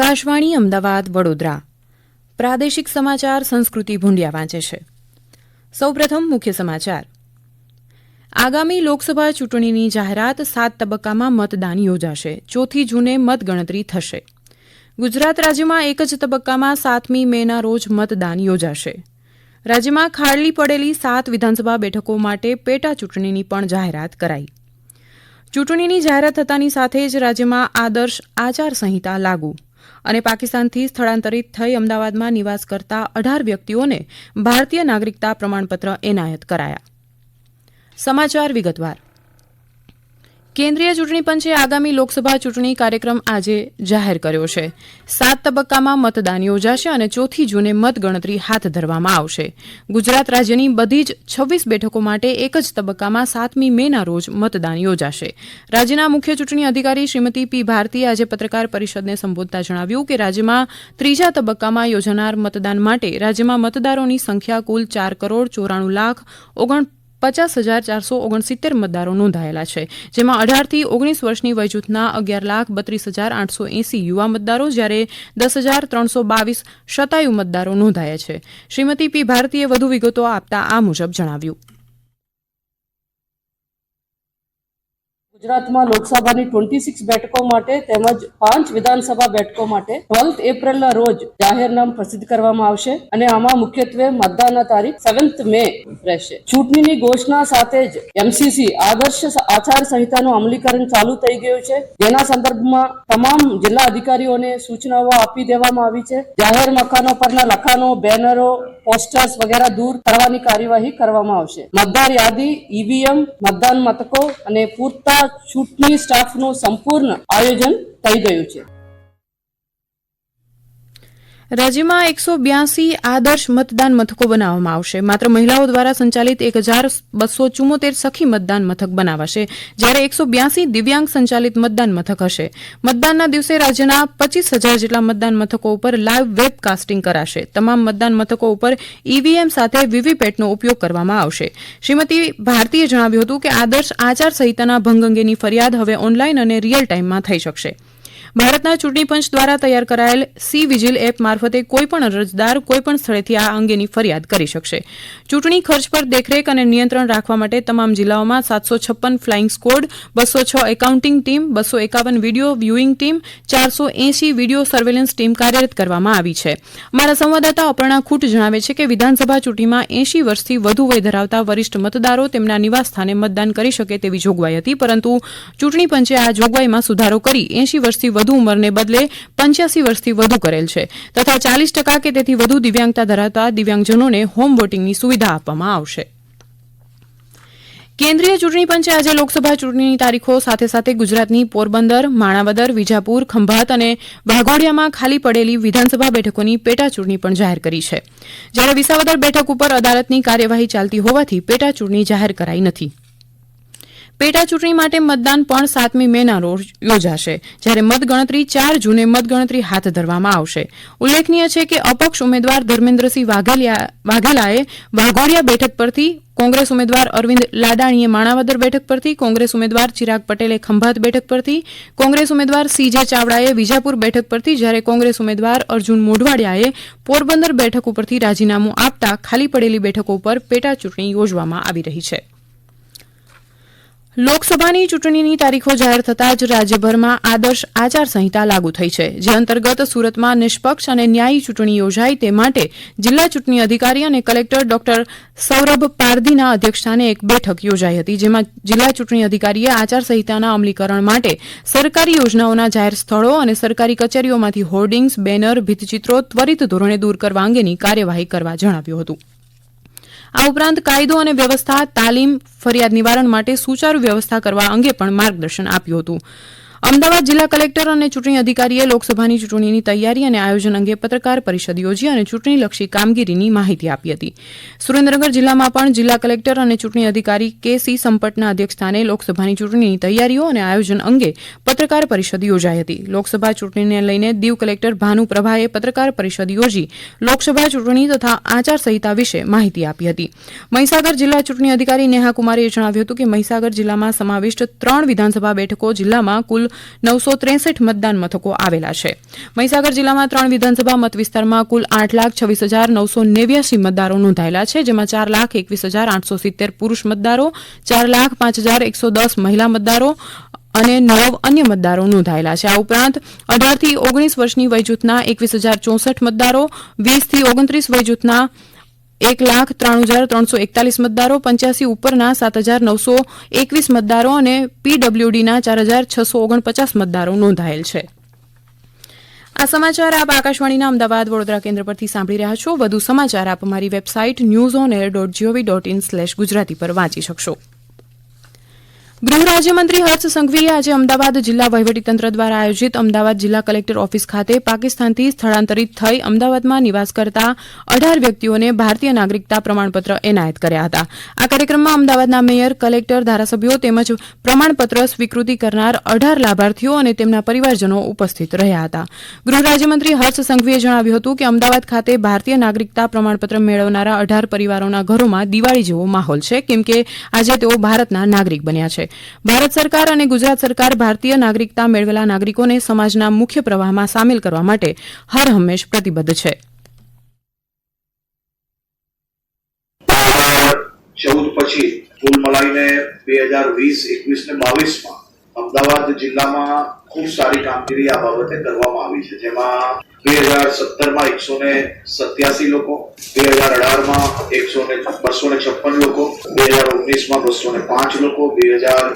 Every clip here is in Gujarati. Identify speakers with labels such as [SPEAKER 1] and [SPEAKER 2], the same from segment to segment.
[SPEAKER 1] આકાશવાણી અમદાવાદ વડોદરા પ્રાદેશિક સમાચાર સંસ્કૃતિ ભૂંડિયા વાંચે છે સૌપ્રથમ મુખ્ય સમાચાર આગામી લોકસભા ચૂંટણીની જાહેરાત સાત તબક્કામાં મતદાન યોજાશે ચોથી જૂને મતગણતરી થશે ગુજરાત રાજ્યમાં એક જ તબક્કામાં સાતમી મેના રોજ મતદાન યોજાશે રાજ્યમાં ખાડલી પડેલી સાત વિધાનસભા બેઠકો માટે પેટા ચૂંટણીની પણ જાહેરાત કરાઈ ચૂંટણીની જાહેરાત થતાની સાથે જ રાજ્યમાં આદર્શ આચારસંહિતા લાગુ અને પાકિસ્તાનથી સ્થળાંતરિત થઈ અમદાવાદમાં નિવાસ કરતા અઢાર વ્યક્તિઓને ભારતીય નાગરિકતા પ્રમાણપત્ર એનાયત કરાયા સમાચાર વિગતવાર કેન્દ્રીય ચૂંટણી પંચે આગામી લોકસભા ચૂંટણી કાર્યક્રમ આજે જાહેર કર્યો છે સાત તબક્કામાં મતદાન યોજાશે અને ચોથી જૂને મતગણતરી હાથ ધરવામાં આવશે ગુજરાત રાજ્યની બધી જ છવ્વીસ બેઠકો માટે એક જ તબક્કામાં સાતમી મેના રોજ મતદાન યોજાશે રાજ્યના મુખ્ય ચૂંટણી અધિકારી શ્રીમતી પી ભારતીએ આજે પત્રકાર પરિષદને સંબોધતા જણાવ્યું કે રાજ્યમાં ત્રીજા તબક્કામાં યોજાનાર મતદાન માટે રાજ્યમાં મતદારોની સંખ્યા કુલ ચાર કરોડ ચોરાણું લાખ ઓગણ પચાસ હજાર ચારસો ઓગણસિત્તેર મતદારો નોંધાયેલા છે જેમાં અઢારથી ઓગણીસ વર્ષની વયજૂથના અગિયાર લાખ બત્રીસ હજાર આઠસો એંસી યુવા મતદારો જ્યારે દસ હજાર ત્રણસો બાવીસ શતાયુ મતદારો નોંધાયા છે શ્રીમતી પી ભારતીએ વધુ વિગતો આપતા આ મુજબ જણાવ્યું ગુજરાતમાં લોકસભાની ટ્વેન્ટી સિક્સ બેઠકો માટે તેમજ પાંચ વિધાનસભા બેઠકો માટે ટ્વેલ્થ એપ્રિલના રોજ જાહેરનામ પ્રસિદ્ધ કરવામાં આવશે અને આમાં મુખ્યત્વે મતદાનના તારીખ સેવન્થ મે રહેશે ચૂંટણીની ઘોષણા સાથે જ એમસીસી આદર્શ આચાર સંહિતાનું અમલીકરણ ચાલુ થઈ ગયું છે જેના સંદર્ભમાં તમામ જિલ્લા અધિકારીઓને સૂચનાઓ આપી દેવામાં આવી છે જાહેર મકાનો પરના લખાણો બેનરો પોસ્ટર્સ વગેરે દૂર કરવાની કાર્યવાહી કરવામાં આવશે મતદાર યાદી ઈવીએમ મતદાન મથકો અને પૂરતા છૂટની સ્ટાફનું સંપૂર્ણ આયોજન થઈ ગયું છે
[SPEAKER 2] રાજ્યમાં એકસો બ્યાસી આદર્શ મતદાન મથકો બનાવવામાં આવશે માત્ર મહિલાઓ દ્વારા સંચાલિત એક હજાર બસો ચુમ્મોતેર સખી મતદાન મથક બનાવાશે જ્યારે એકસો બ્યાસી દિવ્યાંગ સંચાલિત મતદાન મથક હશે મતદાનના દિવસે રાજ્યના પચીસ હજાર જેટલા મતદાન મથકો ઉપર લાઇવ વેબકાસ્ટિંગ કરાશે તમામ મતદાન મથકો ઉપર ઈવીએમ સાથે વીવીપેટનો ઉપયોગ કરવામાં આવશે શ્રીમતી ભારતીએ જણાવ્યું હતું કે આદર્શ આચારસંહિતાના ભંગ અંગેની ફરિયાદ હવે ઓનલાઇન અને રિયલ ટાઈમમાં થઈ શકશે ભારતના ચૂંટણી પંચ દ્વારા તૈયાર કરાયેલ સી વિજિલ એપ મારફતે કોઈપણ અરજદાર કોઈપણ સ્થળેથી આ અંગેની ફરિયાદ કરી શકશે ચૂંટણી ખર્ચ પર દેખરેખ અને નિયંત્રણ રાખવા માટે તમામ જિલ્લાઓમાં સાતસો છપ્પન ફ્લાઇંગ સ્કોડ બસો છ એકાઉન્ટિંગ ટીમ બસો એકાવન વિડીયો વ્યુઇંગ ટીમ ચારસો એંશી વિડીયો સર્વેલન્સ ટીમ કાર્યરત કરવામાં આવી છે અમારા સંવાદદાતા અપર્ણા ખૂટ જણાવે છે કે વિધાનસભા ચૂંટણીમાં એંશી વર્ષથી વધુ વય ધરાવતા વરિષ્ઠ મતદારો તેમના નિવાસસ્થાને મતદાન કરી શકે તેવી જોગવાઈ હતી પરંતુ ચૂંટણી પંચે આ જોગવાઈમાં સુધારો કરી એંશી વર્ષથી વધુ વધુ ઉંમરને બદલે પંચ્યાસી વર્ષથી વધુ કરેલ છે તથા ચાલીસ ટકા કે તેથી વધુ દિવ્યાંગતા ધરાવતા દિવ્યાંગજનોને હોમ વોટિંગની સુવિધા આપવામાં આવશે કેન્દ્રીય ચૂંટણી પંચે આજે લોકસભા ચૂંટણીની તારીખો સાથે સાથે ગુજરાતની પોરબંદર માણાવદર વિજાપુર ખંભાત અને વાઘોડિયામાં ખાલી પડેલી વિધાનસભા બેઠકોની પેટા ચૂંટણી પણ જાહેર કરી છે જ્યારે વિસાવદર બેઠક ઉપર અદાલતની કાર્યવાહી ચાલતી હોવાથી પેટા ચૂંટણી જાહેર કરાઈ નથી પેટા ચૂંટણી માટે મતદાન પણ સાતમી મેના રોજ યોજાશે જ્યારે મતગણતરી ચાર જૂને મતગણતરી હાથ ધરવામાં આવશે ઉલ્લેખનીય છે કે અપક્ષ ઉમેદવાર ધર્મેન્દ્રસિંહ વાઘેલાએ વાઘોડિયા બેઠક પરથી કોંગ્રેસ ઉમેદવાર અરવિંદ લાડાણીએ માણાવદર બેઠક પરથી કોંગ્રેસ ઉમેદવાર ચિરાગ પટેલે ખંભાત બેઠક પરથી કોંગ્રેસ ઉમેદવાર સીજે ચાવડાએ વિજાપુર બેઠક પરથી જ્યારે કોંગ્રેસ ઉમેદવાર અર્જુન મોઢવાડિયાએ પોરબંદર બેઠક ઉપરથી રાજીનામું આપતા ખાલી પડેલી બેઠકો ઉપર પેટા ચૂંટણી યોજવામાં આવી રહી છે લોકસભાની ચૂંટણીની તારીખો જાહેર થતાં જ રાજ્યભરમાં આદર્શ આચારસંહિતા લાગુ થઈ છે જે અંતર્ગત સુરતમાં નિષ્પક્ષ અને ન્યાયી ચૂંટણી યોજાય તે માટે જિલ્લા ચૂંટણી અધિકારી અને કલેક્ટર ડોક્ટર સૌરભ પારધીના અધ્યક્ષસ્થાને એક બેઠક યોજાઈ હતી જેમાં જિલ્લા ચૂંટણી અધિકારીએ આચારસંહિતાના અમલીકરણ માટે સરકારી યોજનાઓના જાહેર સ્થળો અને સરકારી કચેરીઓમાંથી હોર્ડિંગ્સ બેનર ભીતચિત્રો ત્વરિત ધોરણે દૂર કરવા અંગેની કાર્યવાહી કરવા જણાવ્યું હતું આ ઉપરાંત કાયદો અને વ્યવસ્થા તાલીમ ફરિયાદ નિવારણ માટે સુચારુ વ્યવસ્થા કરવા અંગે પણ માર્ગદર્શન આપ્યું હતું અમદાવાદ જિલ્લા કલેક્ટર અને ચૂંટણી અધિકારીએ લોકસભાની ચૂંટણીની તૈયારી અને આયોજન અંગે પત્રકાર પરિષદ યોજી અને ચૂંટણીલક્ષી કામગીરીની માહિતી આપી હતી સુરેન્દ્રનગર જિલ્લામાં પણ જિલ્લા કલેક્ટર અને ચૂંટણી અધિકારી કે સી સંપટના અધ્યક્ષસ્થાને લોકસભાની ચૂંટણીની તૈયારીઓ અને આયોજન અંગે પત્રકાર પરિષદ યોજાઈ હતી લોકસભા ચૂંટણીને લઈને દીવ કલેક્ટર ભાનુ પ્રભાએ પત્રકાર પરિષદ યોજી લોકસભા ચૂંટણી તથા આચારસંહિતા વિશે માહિતી આપી હતી મહીસાગર જિલ્લા ચૂંટણી અધિકારી નેહા કુમારીએ જણાવ્યું હતું કે મહીસાગર જિલ્લામાં સમાવિષ્ટ ત્રણ વિધાનસભા બેઠકો જિલ્લામાં કુલ નવસો ત્રેસઠ મતદાન મથકો આવેલા છે મહીસાગર જિલ્લામાં ત્રણ વિધાનસભા મત વિસ્તારમાં કુલ આઠ લાખ છવ્વીસ હજાર નવસો નેવ્યાસી મતદારો નોંધાયેલા છે જેમાં ચાર લાખ એકવીસ હજાર આઠસો સિત્તેર પુરુષ મતદારો ચાર લાખ પાંચ હજાર એકસો દસ મહિલા મતદારો અને નવ અન્ય મતદારો નોંધાયેલા છે આ ઉપરાંત અઢારથી ઓગણીસ વર્ષની વયજૂથના એકવીસ હજાર ચોસઠ મતદારો વીસથી ઓગણત્રીસ વયજૂથના એક લાખ ત્રણ હજાર ત્રણસો એકતાલીસ મતદારો પંચ્યાસી ઉપરના સાત હજાર નવસો એકવીસ મતદારો અને પીડબ્લ્યુડીના ચાર હજાર છસો ઓગણપચાસ મતદારો નોંધાયેલ છે આ સમાચાર આપ આકાશવાણીના અમદાવાદ વડોદરા કેન્દ્ર પરથી સાંભળી રહ્યા છો વધુ સમાચાર આપ અમારી website news on air dot gov dot in slash Gujarati પર વાંચી શકશો ગૃહ રાજ્યમંત્રી હર્ષ સંઘવીએ આજે અમદાવાદ જિલ્લા વહીવટીતંત્ર દ્વારા આયોજિત અમદાવાદ જિલ્લા કલેક્ટર ઓફિસ ખાતે પાકિસ્તાનથી સ્થળાંતરિત થઈ અમદાવાદમાં નિવાસ કરતા અઢાર વ્યક્તિઓને ભારતીય નાગરિકતા પ્રમાણપત્ર એનાયત કર્યા હતા આ કાર્યક્રમમાં અમદાવાદના મેયર કલેક્ટર ધારાસભ્યો તેમજ પ્રમાણપત્ર સ્વીકૃતિ કરનાર અઢાર લાભાર્થીઓ અને તેમના પરિવારજનો ઉપસ્થિત રહ્યા હતા ગૃહ રાજ્યમંત્રી હર્ષ સંઘવીએ જણાવ્યું હતું કે અમદાવાદ ખાતે ભારતીય નાગરિકતા પ્રમાણપત્ર મેળવનારા અઢાર પરિવારોના ઘરોમાં દિવાળી જેવો માહોલ છે કેમ કે આજે તેઓ ભારતના નાગરિક બન્યા છે ભારત સરકાર અને ગુજરાત સરકાર ભારતીય નાગરિકતા મેળવેલા નાગરિકોને સમાજના મુખ્ય પ્રવાહમાં સામેલ કરવા માટે હર હરહંમેશ પ્રતિબદ્ધ છે
[SPEAKER 3] ચૌદ પછી કુલ મળાઈને બે હજાર વીસ એકવીસ ને બાવીસમાં અમદાવાદ જિલ્લામાં ખૂબ સારી કામગીરી આ બાબતે કરવામાં આવી છે જેમાં બે હજાર સત્તરમાં એકસો ને સત્યાસી લોકો બે હજાર અઢારમાં એકસો ને બસો ને છપ્પન લોકો બે હજાર ઓગણીસમાં બસો ને પાંચ લોકો બે હજાર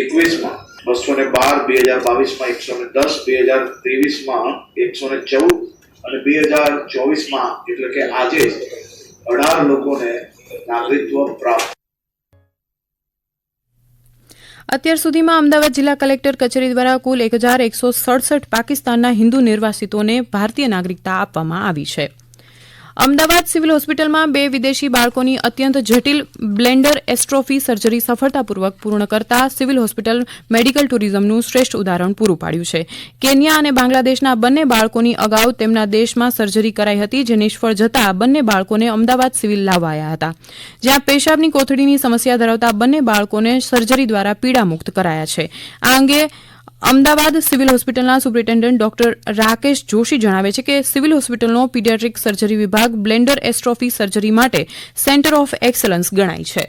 [SPEAKER 3] એકવીસમાં બસો ને બાર બે હજાર બાવીસમાં એકસો ને દસ બે હજાર ત્રેવીસમાં એકસો ને ચૌદ અને બે હજાર ચોવીસમાં એટલે કે આજે અઢાર લોકોને નાગરિકત્વ પ્રાપ્ત
[SPEAKER 2] અત્યાર સુધીમાં અમદાવાદ જિલ્લા કલેક્ટર કચેરી દ્વારા કુલ એક હજાર એકસો સડસઠ પાકિસ્તાનના હિન્દુ નિર્વાસિતોને ભારતીય નાગરિકતા આપવામાં આવી છે અમદાવાદ સિવિલ હોસ્પિટલમાં બે વિદેશી બાળકોની અત્યંત જટિલ બ્લેન્ડર એસ્ટ્રોફી સર્જરી સફળતાપૂર્વક પૂર્ણ કરતા સિવિલ હોસ્પિટલ મેડિકલ ટુરિઝમનું શ્રેષ્ઠ ઉદાહરણ પૂરું પાડ્યું છે કેન્યા અને બાંગ્લાદેશના બંને બાળકોની અગાઉ તેમના દેશમાં સર્જરી કરાઈ હતી જે નિષ્ફળ જતા બંને બાળકોને અમદાવાદ સિવિલ લાવાયા હતા જ્યાં પેશાબની કોથળીની સમસ્યા ધરાવતા બંને બાળકોને સર્જરી દ્વારા પીડામુક્ત કરાયા છે આ અંગે અમદાવાદ સિવિલ હોસ્પિટલના સુપ્રિન્ટેન્ડન્ટ ડોક્ટર રાકેશ જોશી જણાવે છે કે સિવિલ હોસ્પિટલનો પીડિયાટ્રિક સર્જરી વિભાગ બ્લેન્ડર એસ્ટ્રોફી સર્જરી માટે સેન્ટર ઓફ એક્સલન્સ ગણાય છે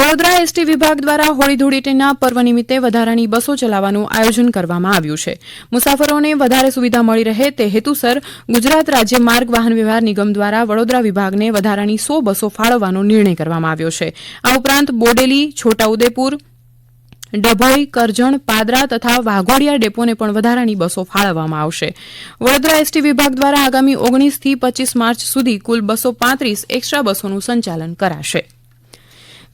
[SPEAKER 2] વડોદરા એસટી વિભાગ દ્વારા હોળી ધૂળેટીના પર્વ નિમિત્તે વધારાની બસો ચલાવવાનું આયોજન કરવામાં આવ્યું છે મુસાફરોને વધારે સુવિધા મળી રહે તે હેતુસર ગુજરાત રાજ્ય માર્ગ વાહન વ્યવહાર નિગમ દ્વારા વડોદરા વિભાગને વધારાની સો બસો ફાળવવાનો નિર્ણય કરવામાં આવ્યો છે આ ઉપરાંત બોડેલી છોટાઉદેપુર ડભોઈ કરજણ પાદરા તથા વાઘોડિયા ડેપોને પણ વધારાની બસો ફાળવવામાં આવશે વડોદરા એસટી વિભાગ દ્વારા આગામી ઓગણીસથી પચીસ માર્ચ સુધી કુલ બસો પાંત્રીસ એક્સ્ટ્રા બસોનું સંચાલન કરાશે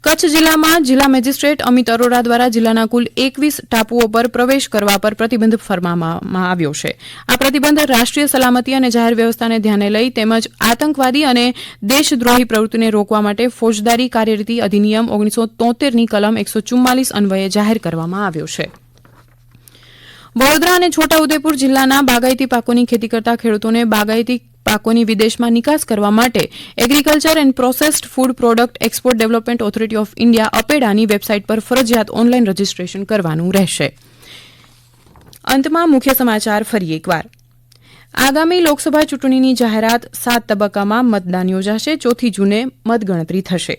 [SPEAKER 2] કચ્છ જિલ્લામાં જિલ્લા મેજિસ્ટ્રેટ અમિત અરોરા દ્વારા જિલ્લાના કુલ એકવીસ ટાપુઓ પર પ્રવેશ કરવા પર પ્રતિબંધ ફરમાવવામાં આવ્યો છે આ પ્રતિબંધ રાષ્ટ્રીય સલામતી અને જાહેર વ્યવસ્થાને ધ્યાને લઈ તેમજ આતંકવાદી અને દેશદ્રોહી પ્રવૃત્તિને રોકવા માટે ફોજદારી કાર્યરીતિ અધિનિયમ ઓગણીસો તોતેરની કલમ એકસો ચુમ્માલીસ અન્વયે જાહેર કરવામાં આવ્યો છે વડોદરા અને છોટાઉદેપુર જિલ્લાના બાગાયતી પાકોની ખેતી કરતા ખેડૂતોને બાગાયતી પાકોની વિદેશમાં નિકાસ કરવા માટે agriculture and processed food product export development authority of India અપેડાની વેબસાઇટ પર ફરજિયાત ઓનલાઈન રજીસ્ટ્રેશન કરવાનું રહેશે અંતમાં મુખ્ય સમાચાર ફરી એકવાર આગામી લોકસભા ચૂંટણીની જાહેરાત સાત તબક્કામાં મતદાન યોજાશે ચોથી જૂને મતગણતરી થશે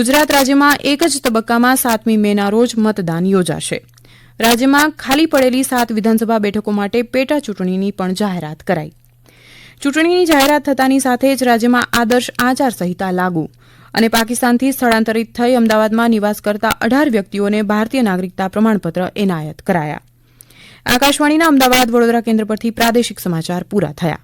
[SPEAKER 2] ગુજરાત રાજ્યમાં એક જ તબક્કામાં સાતમી મેના રોજ મતદાન યોજાશે રાજ્યમાં ખાલી પડેલી સાત વિધાનસભા બેઠકો માટે પેટા ચૂંટણીની પણ જાહેરાત કરાઈ ચૂંટણીની જાહેરાત થતાની સાથે જ રાજ્યમાં આદર્શ આચારસંહિતા લાગુ અને પાકિસ્તાનથી સ્થળાંતરિત થઈ અમદાવાદમાં નિવાસ કરતા અઢાર વ્યક્તિઓને ભારતીય નાગરિકતા પ્રમાણપત્ર એનાયત કરાયા આકાશવાણીના અમદાવાદ વડોદરા કેન્દ્ર પરથી પ્રાદેશિક સમાચાર પૂરા થયા